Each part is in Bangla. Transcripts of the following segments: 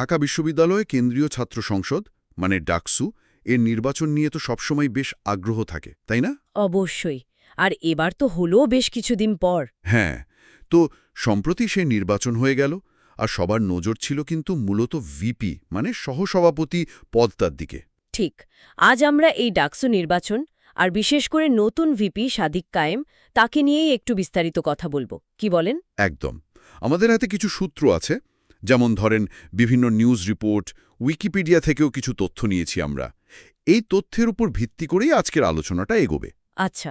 ঢাকা বিশ্ববিদ্যালয়ে কেন্দ্রীয় ছাত্র সংসদ মানে ডাকসু এর নির্বাচন নিয়ে তো সবসময় বেশ আগ্রহ থাকে তাই না? অবশ্যই আর এবার তো হলো বেশ কিছুদিন পর। হ্যাঁ তো সম্প্রতি সে নির্বাচন হয়ে গেল আর সবার নজর ছিল কিন্তু মূলত ভিপি মানে সহসভাপতি পদটার দিকে। ঠিক আজ আমরা এই ডাকসু নির্বাচন আর বিশেষ করে নতুন ভিপি সাদিক কায়েম তাকে নিয়েই একটু বিস্তারিত কথা বলব কি বলেন? একদম আমাদের হাতে কিছু সূত্র আছে যেমন ধরেন বিভিন্ন নিউজ রিপোর্ট উইকিপিডিয়া থেকেও কিছু তথ্য নিয়েছি আমরা। এই তথ্যের উপর ভিত্তি করেই আজকের আলোচনাটা এগোবে। আচ্ছা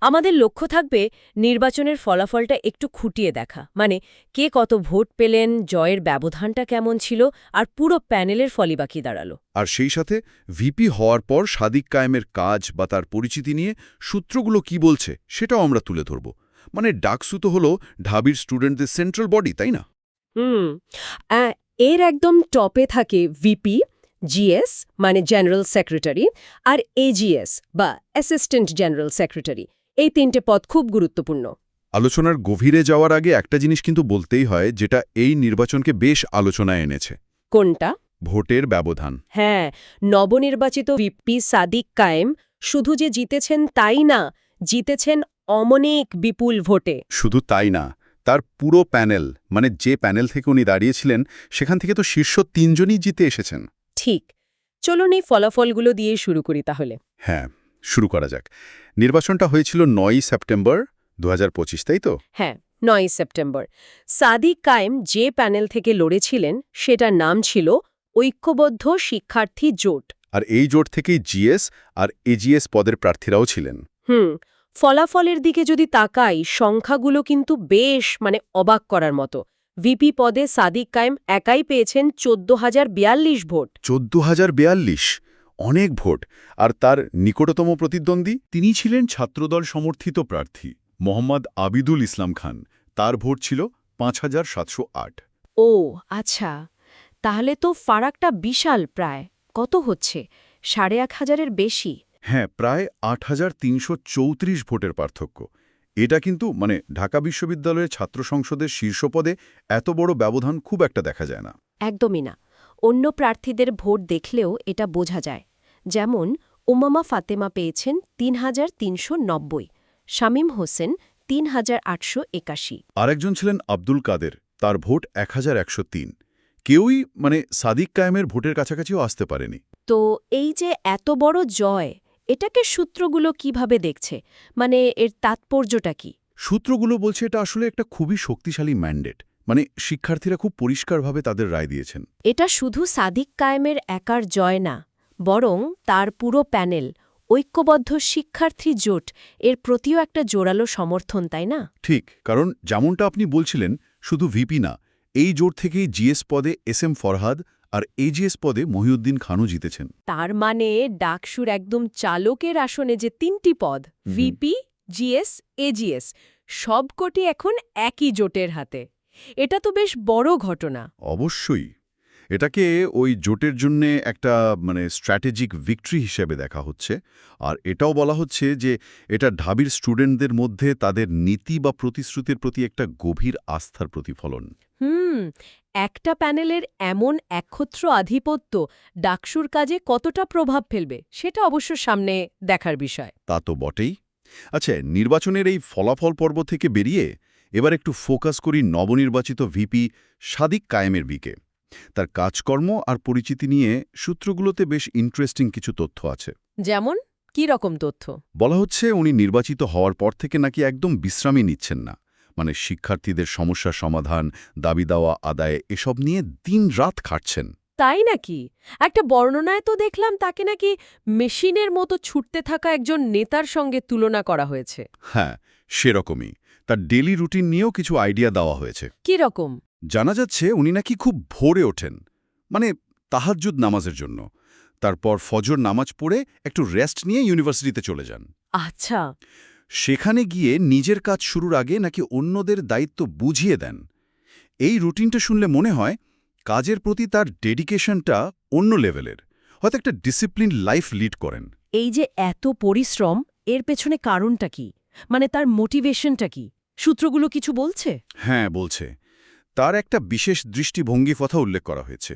আমাদের লক্ষ্য থাকবে নির্বাচনের ফলাফলটা একটু খুঁটিয়ে দেখা। মানে কে কত ভোট পেলেন জয়ের ব্যবধানটা কেমন ছিল আর পুরো প্যানেলের ফলই বাকি দাঁড়াল। আর সেই সাথে ভিপি হওয়ার পর সাদিক কায়েমের কাজ বা তার পরিচিতি নিয়ে সূত্রগুলো কি বলছে সেটাও আমরা তুলে ধরব। মানে ডাকসু তো হলো ঢাবির স্টুডেন্টদের সেন্ট্রাল বডি তাই না? হুম। এর একদম টপে থাকে ভিপি জিএস মানে জেনারেল সেক্রেটারি আর এজিএস বা অ্যাসিস্ট্যান্ট জেনারেল সেক্রেটারি। এই তিনটে পদ খুব গুরুত্বপূর্ণ। আলোচনার গভীরে যাওয়ার আগে একটা জিনিস কিন্তু বলতেই হয় যেটা এই নির্বাচনকে বেশ আলোচনায় এনেছে। কোনটা? ভোটের ব্যবধান। হ্যাঁ নবনির্বাচিত ভিপি সাদিক কায়েম শুধু যে জিতেছেন তাই না জিতেছেন অমনেক বিপুল ভোটে। শুধু তাই না তার পুরো প্যানেল মানে যে প্যানেল থেকে উনি দাঁড়িয়েছিলেন সেখান থেকে তো শীর্ষ তিনজনই জিতে এসেছেন। ঠিক। চলুন এই ফলাফলগুলো দিয়ে শুরু করি তাহলে। হ্যাঁ শুরু করা যাক। নির্বাচনটা হয়েছিল নয়ই সেপ্টেম্বর দুহাজার পঁচিশ তাই তো? হ্যাঁ নয় সেপ্টেম্বর। সাদিক কায়েম যে প্যানেল থেকে লড়েছিলেন সেটার নাম ছিল ঐক্যবদ্ধ শিক্ষার্থী জোট। আর এই জোট থেকেই জিএস আর এজিএস পদের প্রার্থীরাও ছিলেন। হুম ফলাফলের দিকে যদি তাকাই সংখ্যাগুলো কিন্তু বেশ মানে অবাক করার মতো। ভিপি পদে সাদিক কায়েম একাই পেয়েছেন চোদ্দ হাজার বিয়াল্লিশ ভোট। চোদ্দ হাজার বেয়াল্লিশ? অনেক ভোট। আর তার নিকটতম প্রতিদ্বন্দ্বী? তিনি ছিলেন ছাত্রদল সমর্থিত প্রার্থী মোহাম্মদ আবিদুল ইসলাম খান। তার ভোট ছিল পাঁচ হাজার সাতশো আট। ও আচ্ছা। তাহলে তো ফারাকটা বিশাল প্রায়। কত হচ্ছে? সাড়ে এক হাজারের বেশি। হ্যাঁ প্রায় আট হাজার তিনশো চৌত্রিশ ভোটের পার্থক্য। এটা কিন্তু মানে ঢাকা বিশ্ববিদ্যালয়ের ছাত্র সংসদের শীর্ষপদে এত বড় ব্যবধান খুব একটা দেখা যায় না। একদমই না। অন্য প্রার্থীদের ভোট দেখলেও এটা বোঝা যায়। যেমন উমামা ফাতেমা পেয়েছেন তিন হাজার তিনশো নব্বই শামীম হোসেন তিন হাজার আটশো একাশি। আরেকজন ছিলেন আব্দুল কাদের তার ভোট এক হাজার একশো তিন। কেউই মানে সাদিক কায়েমের ভোটের কাছাকাছিও আসতে পারেনি। তো এই যে এত বড় জয় এটাকে সূত্রগুলো কীভাবে দেখছে? মানে এর তাৎপর্যটা কি? সূত্রগুলো বলছে এটা আসলে একটা খুবই শক্তিশালী ম্যান্ডেট। মানে শিক্ষার্থীরা খুব পরিষ্কারভাবে তাদের রায় দিয়েছেন। এটা শুধু সাদিক কায়েমের একার জয় না বরং তার পুরো প্যানেল ঐক্যবদ্ধ শিক্ষার্থী জোট এর প্রতিও একটা জোরালো সমর্থন তাই না? ঠিক কারণ যেমনটা আপনি বলছিলেন শুধু ভিপি না এই জোট থেকেই জিএস পদে এস এম ফরহাদ আর এজিএস পদে মহিউদ্দিন খানও জিতেছেন। তার মানে ডাকসুর একদম চালকের আসনে যে তিনটি পদ ভিপি জিএস এজিএস সবকটি এখন একই জোটের হাতে। এটা তো বেশ বড় ঘটনা। অবশ্যই। এটাকে ওই জোটের জন্যে একটা মানে স্ট্র্যাটেজিক ভিক্টরি হিসেবে দেখা হচ্ছে। আর এটাও বলা হচ্ছে যে এটা ঢাবির স্টুডেন্টদের মধ্যে তাদের নীতি বা প্রতিশ্রুতির প্রতি একটা গভীর আস্থার প্রতিফলন। হুম একটা প্যানেলের এমন একক্ষত্র আধিপত্য ডাকসুর কাজে কতটা প্রভাব ফেলবে সেটা অবশ্য সামনে দেখার বিষয়। তা তো বটেই। আচ্ছা নির্বাচনের এই ফলাফল পর্ব থেকে বেরিয়ে এবার একটু ফোকাস করি নবনির্বাচিত ভিপি সাদিক কায়েমের বিকে। তার কাজকর্ম আর পরিচিতি নিয়ে সূত্রগুলোতে বেশ ইন্টারেস্টিং কিছু তথ্য আছে। যেমন কি রকম তথ্য? বলা হচ্ছে উনি নির্বাচিত হওয়ার পর থেকে নাকি একদম বিশ্রামই নিচ্ছেন না। মানে শিক্ষার্থীদের সমস্যার সমাধান দাবি দাওয়া আদায় এসব নিয়ে দিন রাত খাটছেন। তাই নাকি? একটা বর্ণনায় তো দেখলাম তাকে নাকি মেশিনের মতো ছুটতে থাকা একজন নেতার সঙ্গে তুলনা করা হয়েছে। হ্যাঁ সেরকমই। তার ডেলি রুটিন নিয়েও কিছু আইডিয়া দেওয়া হয়েছে। কি রকম? জানা যাচ্ছে উনি নাকি খুব ভোরে ওঠেন মানে তাহাজ্জুদ নামাজের জন্য। তারপর ফজর নামাজ পড়ে একটু রেস্ট নিয়ে ইউনিভার্সিটিতে চলে যান। আচ্ছা। সেখানে গিয়ে নিজের কাজ শুরুর আগে নাকি অন্যদের দায়িত্ব বুঝিয়ে দেন। এই রুটিনটা শুনলে মনে হয় কাজের প্রতি তার ডেডিকেশনটা অন্য লেভেলের হয়তো একটা ডিসিপ্লিন লাইফ লিড করেন। এই যে এত পরিশ্রম এর পেছনে কারণটা কি? মানে তার মোটিভেশনটা কি? সূত্রগুলো কিছু বলছে? হ্যাঁ বলছে। তার একটা বিশেষ দৃষ্টিভঙ্গি কথা উল্লেখ করা হয়েছে।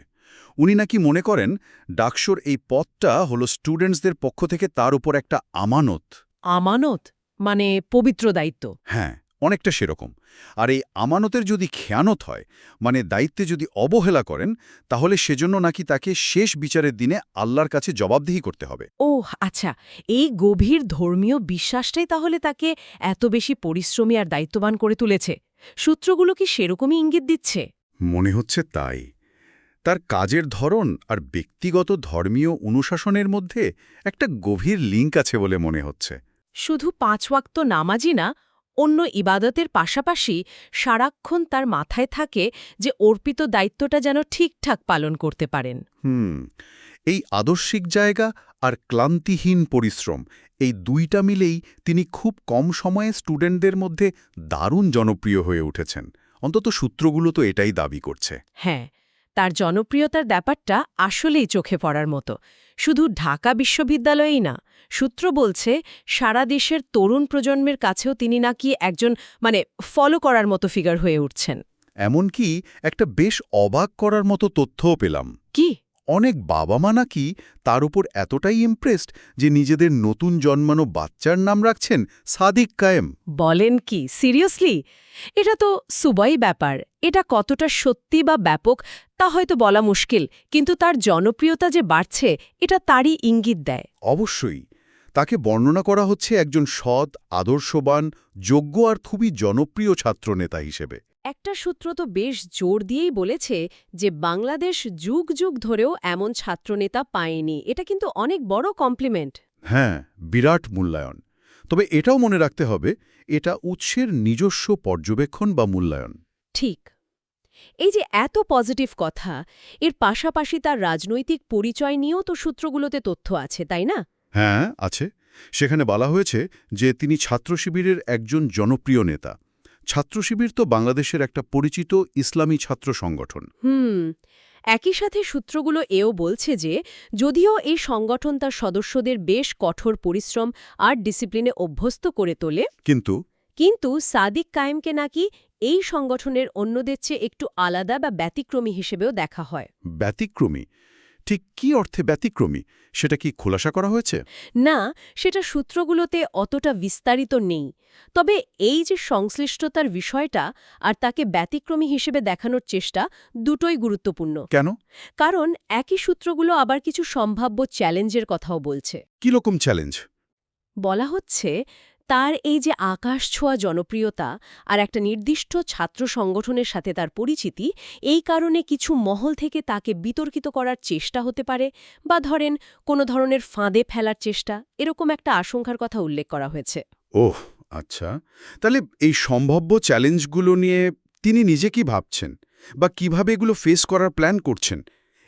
উনি নাকি মনে করেন ডাকসোর এই পদটা হলো স্টুডেন্টসদের পক্ষ থেকে তার উপর একটা আমানত। আমানত? মানে পবিত্র দায়িত্ব। হ্যাঁ অনেকটা সেরকম। আর এই আমানতের যদি খেয়ানত হয় মানে দায়িত্বে যদি অবহেলা করেন তাহলে সেজন্য নাকি তাকে শেষ বিচারের দিনে আল্লাহর কাছে জবাবদিহি করতে হবে। ওহ আচ্ছা এই গভীর ধর্মীয় বিশ্বাসটাই তাহলে তাকে এত বেশি পরিশ্রমী আর দায়িত্ববান করে তুলেছে। সূত্রগুলো কি সেরকমই ইঙ্গিত দিচ্ছে? মনে হচ্ছে তাই। তার কাজের ধরন আর ব্যক্তিগত ধর্মীয় অনুশাসনের মধ্যে একটা গভীর লিঙ্ক আছে বলে মনে হচ্ছে। শুধু পাঁচ ওয়াক্ত নামাজি না অন্য ইবাদতের পাশাপাশি সারাক্ষণ তার মাথায় থাকে যে অর্পিত দায়িত্বটা যেন ঠিকঠাক পালন করতে পারেন। হুম এই আদর্শিক জায়গা আর ক্লান্তিহীন পরিশ্রম এই দুইটা মিলেই তিনি খুব কম সময়ে স্টুডেন্টদের মধ্যে দারুণ জনপ্রিয় হয়ে উঠেছেন। অন্তত সূত্রগুলো তো এটাই দাবি করছে। হ্যাঁ তার জনপ্রিয়তার ব্যাপারটা আসলেই চোখে পড়ার মতো। শুধু ঢাকা বিশ্ববিদ্যালয়েই না সূত্র বলছে সারা দেশের তরুণ প্রজন্মের কাছেও তিনি নাকি একজন মানে ফলো করার মতো ফিগার হয়ে উঠছেন। এমনকি একটা বেশ অবাক করার মতো তথ্যও পেলাম। কি? অনেক বাবা মা নাকি তার উপর এতটাই ইমপ্রেসড যে নিজেদের নতুন জন্মানো বাচ্চার নাম রাখছেন সাদিক কায়েম। বলেন কি? সিরিয়াসলি এটা তো সুবাই ব্যাপার। এটা কতটা সত্যি বা ব্যাপক তা হয়তো বলা মুশকিল কিন্তু তার জনপ্রিয়তা যে বাড়ছে এটা তারই ইঙ্গিত দেয়। অবশ্যই। তাকে বর্ণনা করা হচ্ছে একজন সৎ আদর্শবান যোগ্য আর খুবই জনপ্রিয় ছাত্রনেতা হিসেবে। একটা সূত্র তো বেশ জোর দিয়েই বলেছে যে বাংলাদেশ যুগ যুগ ধরেও এমন ছাত্রনেতা পায়নি। এটা কিন্তু অনেক বড় কমপ্লিমেন্ট হ্যাঁ বিরাট মূল্যায়ন। তবে এটাও মনে রাখতে হবে এটা উৎসের নিজস্ব পর্যবেক্ষণ বা মূল্যায়ন। ঠিক। এই যে এত পজিটিভ কথা এর পাশাপাশি তার রাজনৈতিক পরিচয় নিয়েও তো সূত্রগুলোতে তথ্য আছে তাই না? হ্যাঁ আছে। সেখানে বলা হয়েছে যে তিনি ছাত্র শিবিরের একজন জনপ্রিয় নেতা। ছাত্র শিবির তো বাংলাদেশের একটা পরিচিত ইসলামী ছাত্র সংগঠন। হুম একই সাথে সূত্রগুলো এও বলছে যে যদিও এই সংগঠন তার সদস্যদের বেশ কঠোর পরিশ্রম আর ডিসিপ্লিনে অভ্যস্ত করে তোলে কিন্তু কিন্তু সাদিক কায়েমকে নাকি এই সংগঠনের অন্যদের চেয়ে একটু আলাদা বা ব্যতিক্রমী হিসেবেও দেখা হয়। ব্যতিক্রমী? ঠিক কি অর্থে ব্যতিক্রমী? সেটা কি খোলাসা করা হয়েছে? না সেটা সূত্রগুলোতে অতটা বিস্তারিত নেই। তবে এই যে সংশ্লিষ্টতার বিষয়টা আর তাকে ব্যতিক্রমী হিসেবে দেখানোর চেষ্টা দুটোই গুরুত্বপূর্ণ। কেন? কারণ একই সূত্রগুলো আবার কিছু সম্ভাব্য চ্যালেঞ্জের কথাও বলছে। কীরকম চ্যালেঞ্জ? বলা হচ্ছে তার এই যে আকাশ ছোঁয়া জনপ্রিয়তা আর একটা নির্দিষ্ট ছাত্র সংগঠনের সাথে তার পরিচিতি এই কারণে কিছু মহল থেকে তাকে বিতর্কিত করার চেষ্টা হতে পারে বা ধরেন কোনো ধরনের ফাঁদে ফেলার চেষ্টা এরকম একটা আশঙ্কার কথা উল্লেখ করা হয়েছে। ওহ আচ্ছা। তাহলে এই সম্ভাব্য চ্যালেঞ্জগুলো নিয়ে তিনি নিজে কি ভাবছেন বা কীভাবে এগুলো ফেস করার প্ল্যান করছেন?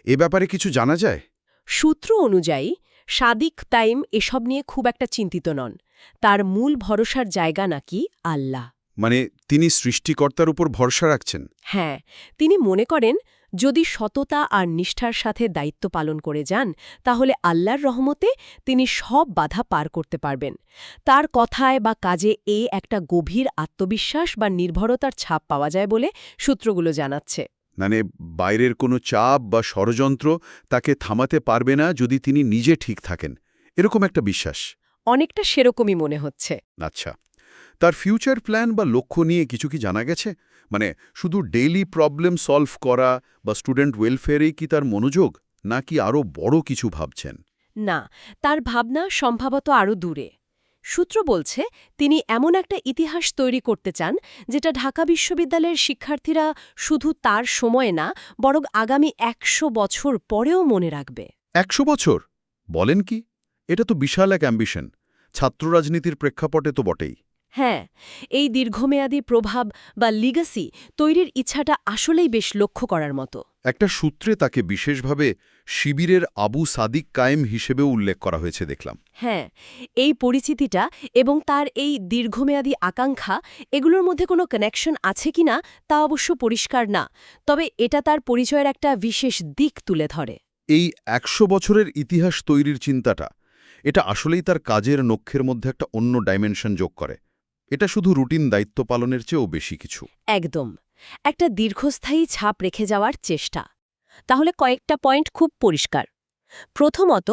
এ ব্যাপারে কিছু জানা যায়? সূত্র অনুযায়ী সাদিক তাইম এসব নিয়ে খুব একটা চিন্তিত নন। তার মূল ভরসার জায়গা নাকি আল্লাহ। মানে তিনি সৃষ্টিকর্তার উপর ভরসা রাখছেন? হ্যাঁ তিনি মনে করেন যদি সততা আর নিষ্ঠার সাথে দায়িত্ব পালন করে যান তাহলে আল্লাহর রহমতে তিনি সব বাধা পার করতে পারবেন। তার কথায় বা কাজে এ একটা গভীর আত্মবিশ্বাস বা নির্ভরতার ছাপ পাওয়া যায় বলে সূত্রগুলো জানাচ্ছে। মানে বাইরের কোনো চাপ বা ষড়যন্ত্র তাকে থামাতে পারবে না যদি তিনি নিজে ঠিক থাকেন। এরকম একটা বিশ্বাস। অনেকটা সেরকমই মনে হচ্ছে। আচ্ছা। তার ফিউচার প্ল্যান বা লক্ষ্য নিয়ে কিছু কি জানা গেছে? মানে শুধু ডেইলি প্রবলেম সলভ করা বা স্টুডেন্ট ওয়েলফেয়ারেই কি তার মনোযোগ নাকি আরও বড় কিছু ভাবছেন? না তার ভাবনা সম্ভবত আরও দূরে। সূত্র বলছে তিনি এমন একটা ইতিহাস তৈরি করতে চান যেটা ঢাকা বিশ্ববিদ্যালয়ের শিক্ষার্থীরা শুধু তার সময়ে না বরং আগামী একশো বছর পরেও মনে রাখবে। একশো বছর? বলেন কি? এটা তো বিশাল এক অ্যাম্বিশন। ছাত্র রাজনীতির প্রেক্ষাপটে তো বটেই। হ্যাঁ এই দীর্ঘমেয়াদী প্রভাব বা লিগাসি তৈরির ইচ্ছাটা আসলেই বেশ লক্ষ্য করার মতো। একটা সূত্রে তাকে বিশেষভাবে শিবিরের আবু সাদিক কায়েম হিসেবেও উল্লেখ করা হয়েছে দেখলাম। হ্যাঁ এই পরিচিতিটা এবং তার এই দীর্ঘমেয়াদী আকাঙ্ক্ষা এগুলোর মধ্যে কোনো কানেকশন আছে কিনা তা অবশ্য পরিষ্কার না তবে এটা তার পরিচয়ের একটা বিশেষ দিক তুলে ধরে। এই একশো বছরের ইতিহাস তৈরির চিন্তাটা এটা আসলেই তার কাজের নক্ষের মধ্যে একটা অন্য ডাইমেনশন যোগ করে। এটা শুধু রুটিন দায়িত্ব পালনের চেয়েও বেশি কিছু। একদম। একটা দীর্ঘস্থায়ী ছাপ রেখে যাওয়ার চেষ্টা। তাহলে কয়েকটা পয়েন্ট খুব পরিষ্কার। প্রথমত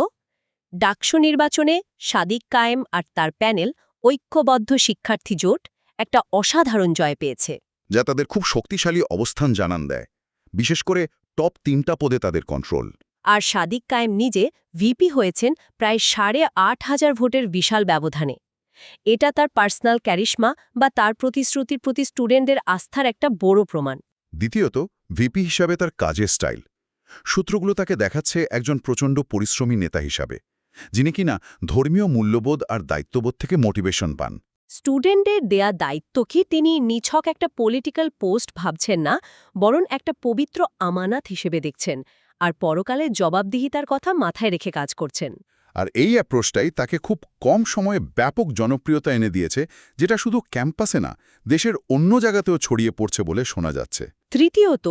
ডাকসু নির্বাচনে সাদিক কায়েম আর তার প্যানেল ঐক্যবদ্ধ শিক্ষার্থী জোট একটা অসাধারণ জয় পেয়েছে। যা তাদের খুব শক্তিশালী অবস্থান জানান দেয়। বিশেষ করে টপ তিনটা পদে তাদের কন্ট্রোল আর সাদিক কায়েম নিজে ভিপি হয়েছেন প্রায় সাড়ে আট হাজার ভোটের বিশাল ব্যবধানে। এটা তার পার্সোনাল ক্যারিশমা বা তার প্রতিশ্রুতির প্রতি স্টুডেন্টদের আস্থার একটা বড় প্রমাণ। দ্বিতীয়ত ভিপি হিসাবে তার কাজের স্টাইল। সূত্রগুলো তাকে দেখাচ্ছে একজন প্রচণ্ড পরিশ্রমী নেতা হিসাবে যিনি কিনা ধর্মীয় মূল্যবোধ আর দায়িত্ববোধ থেকে মোটিভেশন পান। স্টুডেন্টদের দেয়া দায়িত্ব কি তিনি নিছক একটা পলিটিক্যাল পোস্ট ভাবছেন না বরং একটা পবিত্র আমানাত হিসেবে দেখছেন আর পরকালে জবাবদিহিতার কথা মাথায় রেখে কাজ করছেন। আর এই অ্যাপ্রোচটাই তাকে খুব কম সময়ে ব্যাপক জনপ্রিয়তা এনে দিয়েছে যেটা শুধু ক্যাম্পাসে না দেশের অন্য জায়গাতেও ছড়িয়ে পড়ছে বলে শোনা যাচ্ছে। তৃতীয়ত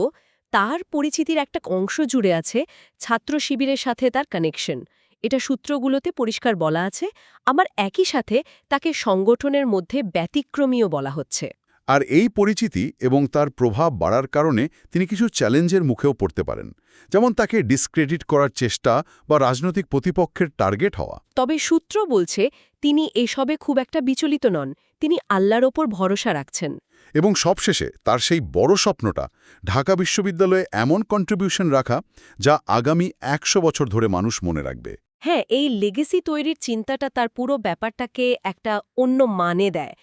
তার পরিচিতির একটা অংশ জুড়ে আছে ছাত্র শিবিরের সাথে তার কানেকশন এটা সূত্রগুলোতে পরিষ্কার বলা আছে আমার একই সাথে তাকে সংগঠনের মধ্যে ব্যতিক্রমীয় বলা হচ্ছে। আর এই পরিচিতি এবং তার প্রভাব বাড়ার কারণে তিনি কিছু চ্যালেঞ্জের মুখেও পড়তে পারেন যেমন তাকে ডিসক্রেডিট করার চেষ্টা বা রাজনৈতিক প্রতিপক্ষের টার্গেট হওয়া। তবে সূত্র বলছে তিনি এসবে খুব একটা বিচলিত নন তিনি আল্লাহর ওপর ভরসা রাখছেন। এবং সবশেষে তার সেই বড় স্বপ্নটা ঢাকা বিশ্ববিদ্যালয়ে এমন কন্ট্রিবিউশন রাখা যা আগামী একশো বছর ধরে মানুষ মনে রাখবে। হ্যাঁ এই লেগেসি তৈরির চিন্তাটা তার পুরো ব্যাপারটাকে একটা অন্য মানে দেয়।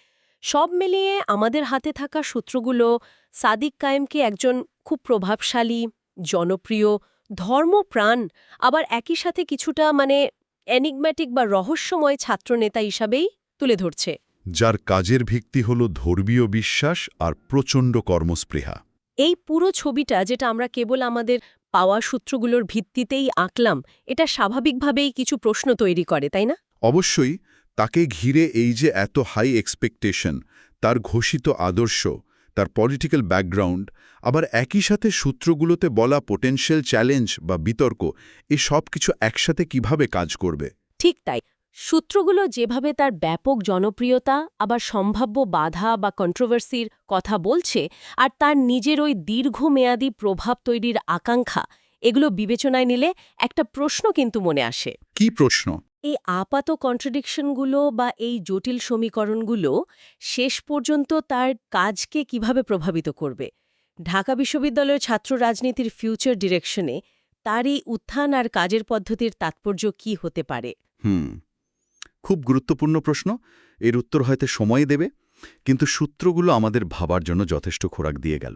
সব মিলিয়ে আমাদের হাতে থাকা সূত্রগুলো সাদিক কায়েমকে একজন খুব প্রভাবশালী জনপ্রিয় ধর্মপ্রাণ আবার একই সাথে কিছুটা মানে অ্যানিগম্যাটিক বা রহস্যময় ছাত্রনেতা হিসাবেই তুলে ধরছে। যার কাজের ভিত্তি হল ধর্মীয় বিশ্বাস আর প্রচণ্ড কর্মস্পৃহা। এই পুরো ছবিটা যেটা আমরা কেবল আমাদের পাওয়া সূত্রগুলোর ভিত্তিতেই আঁকলাম এটা স্বাভাবিকভাবেই কিছু প্রশ্ন তৈরি করে তাই না? অবশ্যই তাকে ঘিরে এই যে এত হাই এক্সপেকটেশন তার ঘোষিত আদর্শ তার পলিটিক্যাল ব্যাকগ্রাউন্ড আবার একই সাথে সূত্রগুলোতে বলা পোটেনশিয়াল চ্যালেঞ্জ বা বিতর্ক এ সব কিছু একসাথে কীভাবে কাজ করবে? ঠিক তাই। সূত্রগুলো যেভাবে তার ব্যাপক জনপ্রিয়তা আবার সম্ভাব্য বাধা বা কন্ট্রোভার্সির কথা বলছে আর তার নিজের ওই দীর্ঘমেয়াদী প্রভাব তৈরির আকাঙ্ক্ষা এগুলো বিবেচনায় নিলে একটা প্রশ্ন কিন্তু মনে আসে। কি প্রশ্ন? এই আপাত কন্ট্রাডিকশনগুলো বা এই জটিল সমীকরণগুলো শেষ পর্যন্ত তার কাজকে কীভাবে প্রভাবিত করবে? ঢাকা বিশ্ববিদ্যালয়ের ছাত্র রাজনীতির ফিউচার ডিরেকশনে তার এই উত্থান আর কাজের পদ্ধতির তাৎপর্য কি হতে পারে? হুম, খুব গুরুত্বপূর্ণ প্রশ্ন। এর উত্তর হয়তো সময় দেবে, কিন্তু সূত্রগুলো আমাদের ভাবার জন্য যথেষ্ট খোরাক দিয়ে গেল।